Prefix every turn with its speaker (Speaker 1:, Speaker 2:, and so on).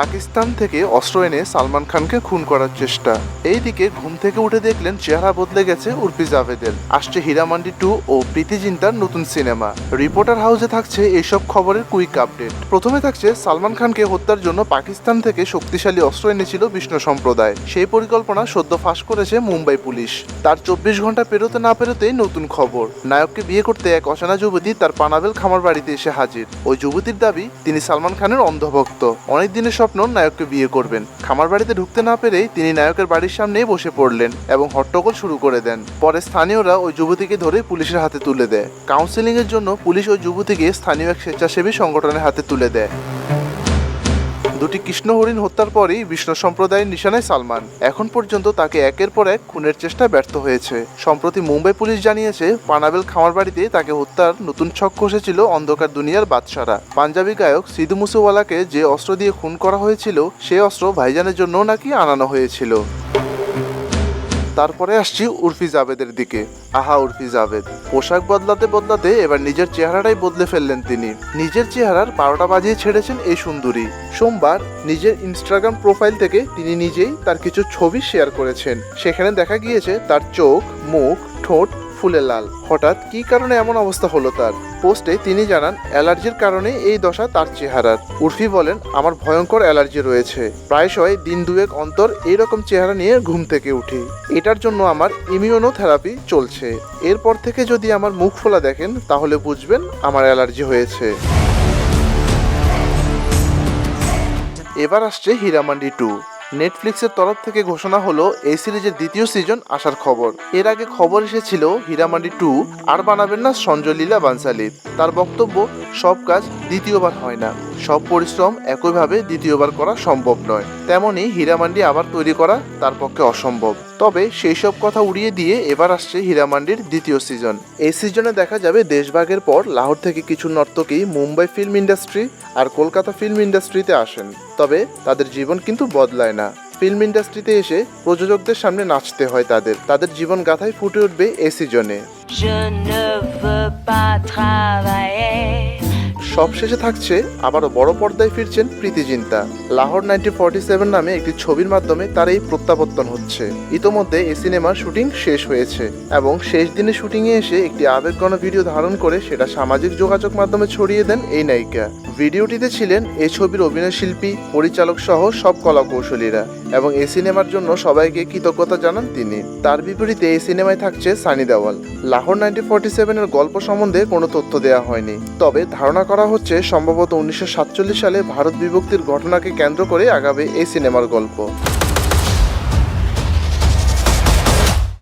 Speaker 1: পাকিস্তান থেকে অস্ত্র এনে সালমান খানকে খুন করার চেষ্টা। এইদিকে ঘুম থেকে উঠে দেখলেন চেহারা বদলে গেছে উর্ফি জাভেদের। আসছে হীরামান্ডি টু ও প্রীতি জিন্তার নতুন সিনেমা। রিপোর্টার হাউসে থাকছে এইসব খবরের কুইক আপডেট। প্রথমে থাকছে সালমান খানকে হত্যার জন্য পাকিস্তান থেকে শক্তিশালী অস্ত্র এনেছিল বিষ্ণু সম্প্রদায়। সেই পরিকল্পনা সদ্য ফাঁস করেছে মুম্বাই পুলিশ। তার চব্বিশ ঘণ্টা পেরোতে না পেরোতেই নতুন খবর। নায়ককে বিয়ে করতে এক অচেনা যুবতী তার পানাবেল খামার বাড়িতে এসে হাজির। ওই যুবতীর দাবি, তিনি সালমান খানের অন্ধভক্ত। অনেক দিনের স্বপ্ন নায়ককে বিয়ে করবেন। খামার বাড়িতে ঢুকতে না পেরেই তিনি নায়কের বাড়ির সামনেই বসে পড়লেন এবং হট্টগোল শুরু করে দেন। পরে স্থানীয়রা ওই যুবতীকে ধরে পুলিশের হাতে তুলে দেয়। কাউন্সেলিং এর জন্য পুলিশ ওই যুবতীকে স্থানীয় এক স্বেচ্ছাসেবী সংগঠনের হাতে তুলে দেয়। দুটি কৃষ্ণ হরিণ হত্যার পরই বিষ্ণু সম্প্রদায়ের নিশানায় সালমান। এখন পর্যন্ত তাকে একের পর এক খুনের চেষ্টা ব্যর্থ হয়েছে। সম্প্রতি মুম্বাই পুলিশ জানিয়েছে, পানাবেল খামার বাড়িতে তাকে হত্যার নতুন ছক কষেছিল অন্ধকার দুনিয়ার বাদশারা। পাঞ্জাবি গায়ক সিধু মুসুওয়ালাকে যে অস্ত্র দিয়ে খুন করা হয়েছিল, সে অস্ত্র ভাইজানের জন্য নাকি আনানো হয়েছিল। তারপরে আসছি উর্ফি জাভেদের দিকে। আহা, উর্ফি জাভেদ। পোশাক বদলাতে বদলাতে এবার নিজের চেহারাটাই বদলে ফেললেন তিনি। নিজের চেহারার বারোটা বাজিয়ে ছেড়েছেন এই সুন্দরী। সোমবার নিজের ইনস্টাগ্রাম প্রোফাইল থেকে তিনি নিজেই তার কিছু ছবি শেয়ার করেছেন। সেখানে দেখা গিয়েছে তার চোখ, মুখ, ঠোঁট ফুলে লাল। হঠাৎ কী কারণে এমন অবস্থা হলো তার? পোস্টে তিনি জানান, অ্যালার্জির কারণে এই দশা তার চেহারার। উর্ফি বলেন, আমার ভয়ঙ্কর অ্যালার্জি রয়েছে। প্রায়শই দিন দুয়েক অন্তর এইরকম চেহারা নিয়ে ঘুম থেকে উঠি। এটার জন্য আমার ইমিউনোথেরাপি চলছে। এরপর থেকে যদি আমার মুখ ফোলা দেখেন, তাহলে বুঝবেন আমার অ্যালার্জি হয়েছে। এবার আসছে হীরামান্ডি টু। নেটফ্লিক্সের তরফ থেকে ঘোষণা হলো, এই সিরিজের দ্বিতীয় সিজন আসার খবর। এর আগে খবর এসেছিল হীরামান্ডি টু, আর বানাবেন না সঞ্জয় লীলা বানসালি। তার বক্তব্য, সব কাজ দ্বিতীয়বার হয় না। সব পরিশ্রম একইভাবে দ্বিতীয়বার করা সম্ভব নয়। তেমনি হীরামান্ডি আবার তৈরি করা তার পক্ষে অসম্ভব। তবে সেই সব কথা উড়িয়ে দিয়ে এবার আসছে হীরামান্ডির দ্বিতীয় সিজন এই সিজনে দেখা যাবে দেশভাগের পর লাহোর থেকে কিছু নর্তকী মুম্বাই ফিল্ম ইন্ডাস্ট্রি আর কলকাতা ফিল্ম ইন্ডাস্ট্রিতে আসেন। তবে তাদের জীবন কিন্তু বদলায় না। ফিল্ম ইন্ডাস্ট্রিতে এসে প্রযোজকদের সামনে নাচতে হয় তাদের। তাদের জীবন গাথায় ফুটে উঠবে এই সিজনে সবশেষে থাকছে আবারও বড় পর্দায় ফিরছেন প্রীতি জিন্তা লাহোর নাইনটিন সেভেন নামে একটি ছবির মাধ্যমে তার এই প্রত্যাবর্তন হচ্ছে। ইতোমধ্যে এই সিনেমার শুটিং শেষ হয়েছে এবং শেষ দিনে শুটিংয়ে এসে একটি আবেগঘন ভিডিও ধারণ করে সেটা সামাজিক যোগাযোগ মাধ্যমে ছড়িয়ে দেন এই নায়িকা। ভিডিওটিতে ছিলেন এই ছবির অভিনয় শিল্পী, পরিচালক সহ সব কলা কৌশলীরা এবং এই সিনেমার জন্য সবাইকে কৃতজ্ঞতা জানান তিনি। তার বিপরীতে এই সিনেমায় থাকছে সানি দেওয়াল। লাহোর নাইনটিন ফোরটি সেভেনের গল্প সম্বন্ধে কোনো তথ্য দেওয়া হয়নি। তবে ধারণা করা হচ্ছে সম্ভবত উনিশশো সাতচল্লিশ সালে ভারত বিভক্তির ঘটনাকে কেন্দ্র করে আগাবে এই সিনেমার গল্প।